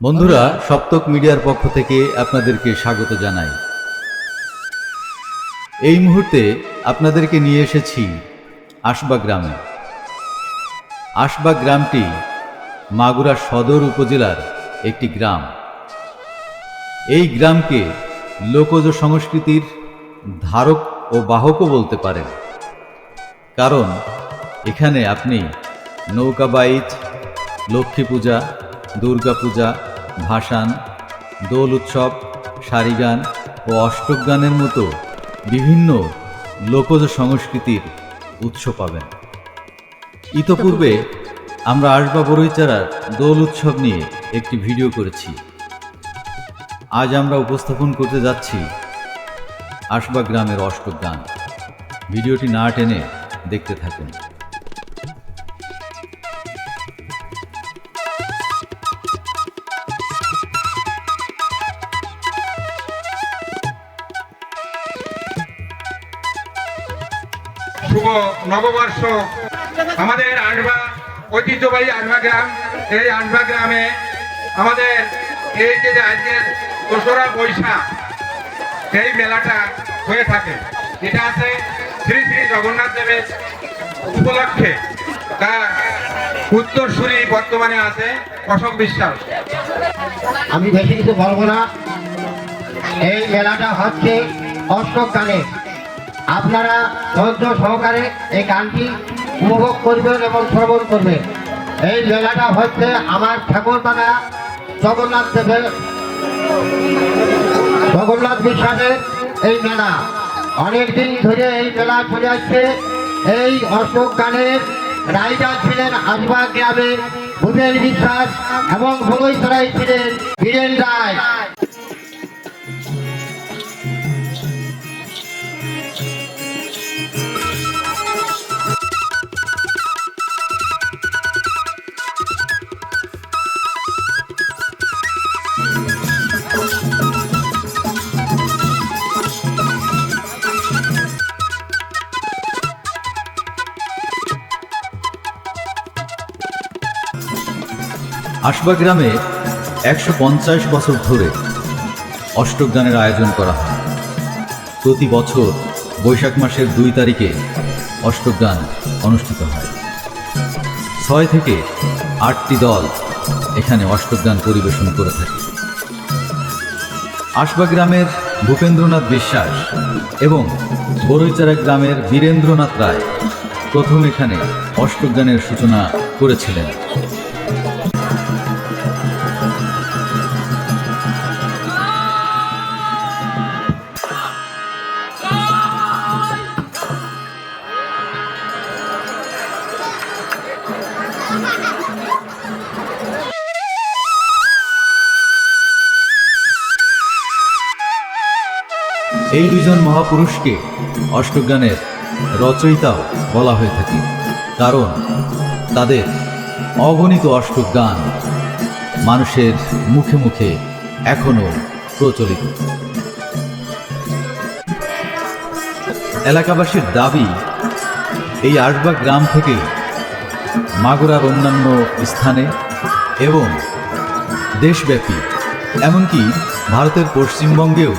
বন্ধুরা, সপ্তক মিডিয়ার পক্ষ থেকে আপনাদেরকে স্বাগত জানাই। এই মুহূর্তে আপনাদেরকে নিয়ে এসেছি আশবা গ্রামে। আশবা গ্রামটি মাগুরা সদর উপজেলার একটি গ্রাম। এই গ্রামকে লোকজ সংস্কৃতির ধারক ও বাহকও বলতে পারেন। কারণ এখানে আপনি নৌকাবাইচ লক্ষ্মী পূজা দুর্গা পূজা ভাসান, দোল উৎসব, সারিগান ও অষ্টক গানের মতো বিভিন্ন লোকজ সংস্কৃতির উৎস পাবেন। ইতপূর্বে আমরা আসবা বরৈচারার দোল উৎসব নিয়ে একটি ভিডিও করেছি। আজ আমরা উপস্থাপন করতে যাচ্ছি আসবা গ্রামের অষ্টক গান ভিডিওটি না টেনে দেখতে থাকুন। শুভ নববর্ষ। আমাদের আনবা ঐতিহ্যবাহী আনবা গ্রাম, এই আনবা গ্রামে আমাদের এই যে আজকের দোসরা বৈশাখ সেই মেলাটা হয়ে থাকে। এটা আছে শ্রী শ্রী জগন্নাথ দেবের উপলক্ষে। তার উত্তরসূরি বর্তমানে আছে অশোক বিশ্বাস। আমি বেশি কিছু বলব না। এই মেলাটা হচ্ছে অষ্টক গানে। আপনারা ধৈর্য সহকারে এই গানটি উপভোগ করবেন এবং শ্রবণ করবেন। এই মেলাটা হচ্ছে আমার ঠাকুরদাদা জগন্নাথ দেবের, জগন্নাথ বিশ্বাসের এই মেলা। অনেক দিন ধরে এই মেলা চলে আসছে। এই অশোক গানের রাইডার ছিলেন আজবা গ্রামের ভূপেন বিশ্বাস এবং ভোগৈতরাই ছিলেন বীরেন রায়। আশবা গ্রামে একশো পঞ্চাশ বছর ধরে অষ্টকগানের আয়োজন করা হয়। প্রতি বছর বৈশাখ মাসের দুই তারিখে অষ্টক গান অনুষ্ঠিত হয়। ছয় থেকে আটটি দল এখানে অষ্টক গান পরিবেশন করে থাকে। আশবা গ্রামের ভূপেন্দ্রনাথ বিশ্বাস এবং বড়ইচারা গ্রামের বীরেন্দ্রনাথ রায় প্রথম এখানে অষ্টক গানের সূচনা করেছিলেন। এই দুজন মহাপুরুষকে অষ্টজ্ঞানের রচয়িতাও বলা হয়ে থাকে। কারণ তাদের অগণিত অষ্টক গান মানুষের মুখে মুখে এখনও প্রচলিত। এলাকাবাসীর দাবি, এই আশবা গ্রাম থেকে মাগুরার অন্যান্য স্থানে এবং দেশব্যাপী, এমনকি ভারতের পশ্চিমবঙ্গেও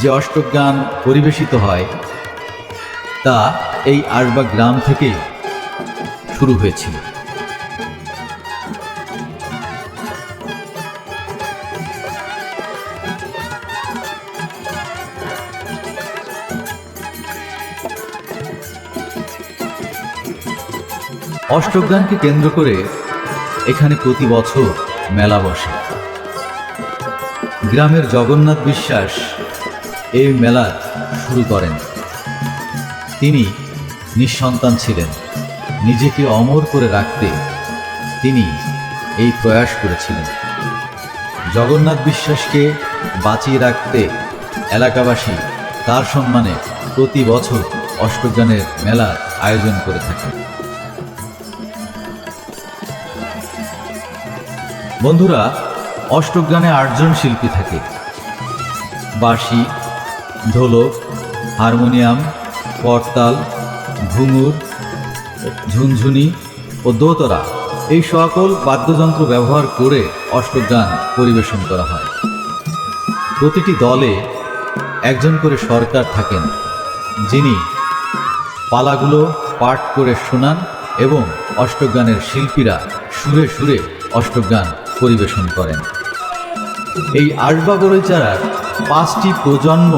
যে অষ্টক গান পরিবেশিত হয়, তা এই আশবা গ্রাম থেকে শুরু হয়েছিল। অষ্টক গানকে কেন্দ্র করে এখানে প্রতি বছর মেলা বসে। গ্রামের জগন্নাথ বিশ্বাস এই মেলা শুরু করেন। তিনি নিঃসন্তান ছিলেন। নিজেকে অমর করে রাখতে তিনি এই প্রয়াস করেছিলেন। জগন্নাথ বিশ্বাসকে বাঁচিয়ে রাখতে এলাকাবাসী তার সম্মানে প্রতি বছর অষ্টগানের মেলা আয়োজন করে থাকে বন্ধুরা অষ্টক গানে আটজন শিল্পী থাকে। বাঁশি ঢোলক, হারমোনিয়াম করতাল ঘুঙুর, ঝুনঝুনি ও দোতরা এই সকল বাদ্যযন্ত্র ব্যবহার করে অষ্টগান পরিবেশন করা হয়। প্রতিটি দলে একজন করে সরকার থাকেন, যিনি পালাগুলো পাঠ করে শোনান এবং অষ্টগানের শিল্পীরা সুরে সুরে অষ্টগান পরিবেশন করেন। এই আশবা গরৈচারার পাঁচটি প্রজন্ম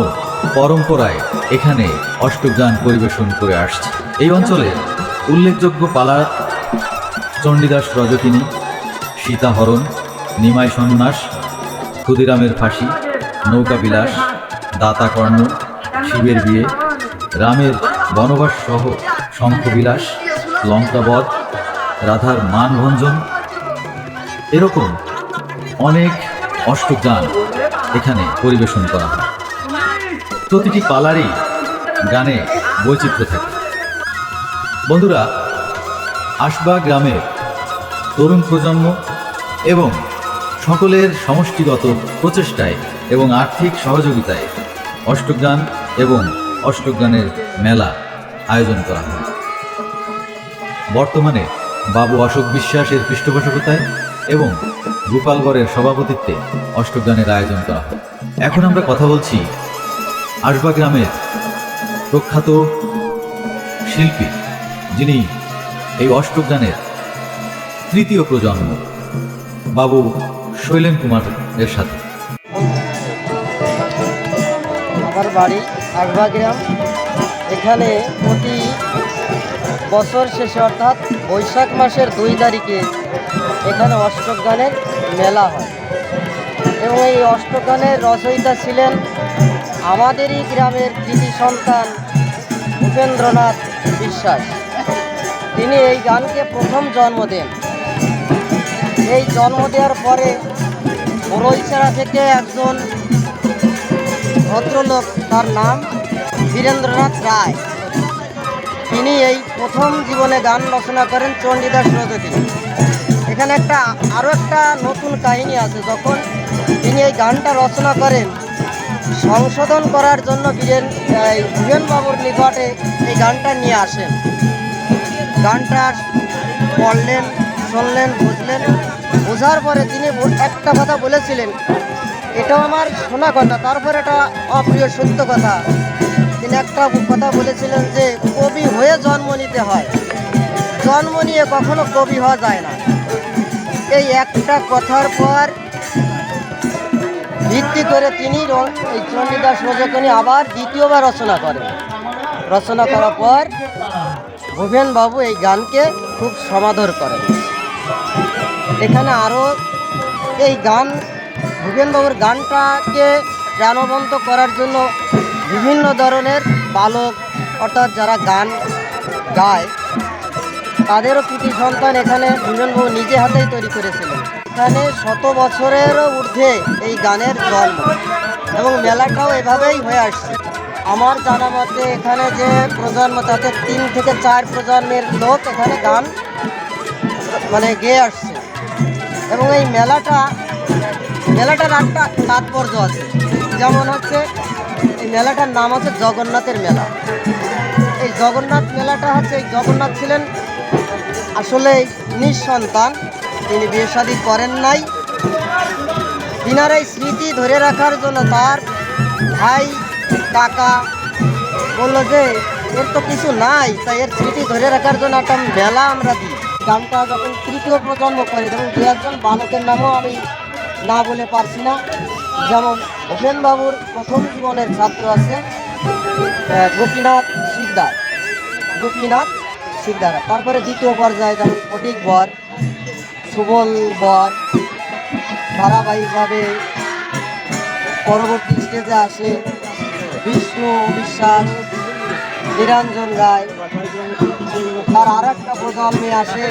পরম্পরায় এখানে অষ্টগান পরিবেশন করে আসছে। এই অঞ্চলে উল্লেখযোগ্য পালা, চণ্ডীদাস রজকিনী, সীতাহরণ, নিমাই সন্ন্যাস, ক্ষুদিরামের ফাঁসি, নৌকা নৌকাবিলাস দাতাকর্ণ শিবের বিয়ে, রামের বনবাস সহ শঙ্খবিলাস লঙ্কাবধ রাধার মানভঞ্জন এরকম অনেক অষ্টগান এখানে পরিবেশন করা হয়। প্রতিটি পালারই গানে বৈচিত্র্য থাকে। বন্ধুরা আসবা গ্রামের তরুণ প্রজন্ম এবং সকলের সমষ্টিগত প্রচেষ্টায় এবং আর্থিক সহযোগিতায় অষ্টগান এবং অষ্টগানের মেলা আয়োজন করা হয়। বর্তমানে বাবু অশোক বিশ্বাসের পৃষ্ঠপোষকতায় এবং গোপালগড়ের সভাপতিত্বে অষ্টগানের আয়োজন করা হয়। এখন আমরা কথা বলছি আশবা গ্রামের প্রখ্যাত শিল্পী, যিনি এই অষ্টগানের তৃতীয় প্রজন্ম, বাবু শৈলেন কুমার এর সাথে। আমার বাড়ি আগবা গ্রাম এখানে প্রতি বছর শেষে অর্থাৎ বৈশাখ মাসের দুই তারিখে এখানে অষ্টগানের মেলা হয়। এবং এই অষ্টগানের রচয়িতা ছিলেন আমাদেরই গ্রামের কৃতি সন্তান উপেন্দ্রনাথ বিশ্বাস। তিনি এই গানকে প্রথম জন্ম দেন। এই জন্ম দেওয়ার পরে বড়ইচারা থেকে একজন ভদ্রলোক তার নাম বীরেন্দ্রনাথ রায়। তিনি এই প্রথম জীবনে গান রচনা করেন চণ্ডীদাস রজনী। এখানে একটা আরও একটা নতুন কাহিনী আছে, যখন তিনি এই গানটা রচনা করেন সংশোধন করার জন্য বীরেন এই ভুবেন বাবুর নিকটে এই গানটা নিয়ে আসেন। গানটা পড়লেন, শুনলেন, বুঝলেন। বোঝার পরে তিনি একটা কথা বলেছিলেন। এটাও আমার শোনা কথা, তারপর এটা অপ্রিয়, সত্য কথা। তিনি একটা কথা বলেছিলেন যে, কবি হয়ে জন্ম নিতে হয়। জন্ম নিয়ে কখনো কবি হওয়া যায় না। এই একটা কথার পর ভিত্তি করে তিনি এই চণ্ডীদাস রজকনী আবার দ্বিতীয়বার রচনা করেন। রচনা করার পর ভুবেন বাবু এই গানকে খুব সমাদর করেন। এখানে আরও এই গান ভূপেনবাবুর গানটাকে প্রাণবন্ত করার জন্য বিভিন্ন ধরনের বালক, অর্থাৎ যারা গান গায়, তাদেরও কৃতি সন্তান এখানে ভূপেনবাবু নিজে হাতেই তৈরি করেছিলেন। এখানে শত বছরেরও ঊর্ধ্বে এই গানের জন্ম। এবং মেলাটাও এভাবেই হয়ে আসছে। আমার জানা মতে এখানে যে প্রজন্ম, তাতে তিন থেকে চার প্রজন্মের লোক এখানে গান মানে গেয়ে আসছে। এবং এই মেলাটা, মেলাটার একটা তাৎপর্য আছে। যেমন হচ্ছে, এই মেলাটার নাম হচ্ছে জগন্নাথের মেলা। এই জগন্নাথ মেলাটা হচ্ছে, এই জগন্নাথ ছিলেন আসলে নিঃসন্তান। তিনি বিয়ে করেন নাই। তিনার এই স্মৃতি ধরে রাখার জন্য তার ভাই কাকা বলল যে, এর তো কিছু নাই, তাই এর স্মৃতি ধরে রাখার জন্য একটা মেলা আমরা দিই। গানটা যখন তৃতীয় প্রজন্ম করে, তখন দু একজন বালকের নামও আমি না বলে পারছি না। যেমন ভূপেন বাবুর প্রথম জীবনের ছাত্র আছে গোপীনাথ সিকদার গোপীনাথ সিকদার তারপরে দ্বিতীয় পর্যায়ে যেমন ফটিক বর সুবল বর ধারাবাহিকভাবে পরবর্তী স্টেজে আসে বিষ্ণু বিশ্বাস, নিরঞ্জন রায়। তার আর একটা প্রজন্মে আসে।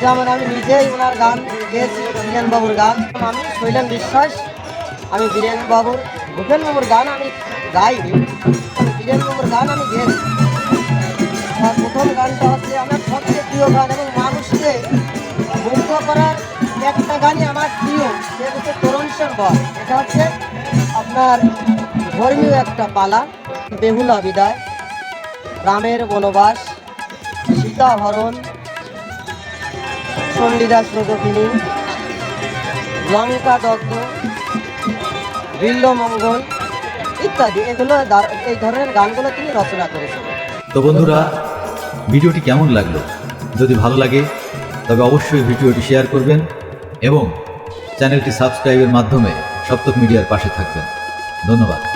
যেমন আমি নিজেই ওনার গান গেয়েছি বীরেন বাবুর গান। আমি শৈলেন বিশ্বাস, আমি বীরেন বাবুর ভূপেন বাবুর গান আমি গাইনি বীরেন বাবুর গান আমি গেয়েছি। তার প্রথম গানটা হচ্ছে আমার সবচেয়ে প্রিয় গান এবং মানুষকে মুগ্ধ করার একটা গানই আমার প্রিয়, সেটা হচ্ছে তরুণ সেন এটা হচ্ছে আপনার ধর্মীয় একটা পালা, বেহুলা বিদায়, রামের বনবাস, সীতাহরণ, চণ্ডীদাস রজকিনী, লঙ্কা দগ্ধ বিল্লমঙ্গল ইত্যাদি। এগুলো এই ধরনের গানগুলো তিনি রচনা করেছেন। তো বন্ধুরা, ভিডিওটি কেমন লাগল? যদি ভালো লাগে তবে অবশ্যই ভিডিওটি শেয়ার করবেন এবং চ্যানেলটি সাবস্ক্রাইবের মাধ্যমে সপ্তক মিডিয়ার পাশে থাকবেন। ধন্যবাদ।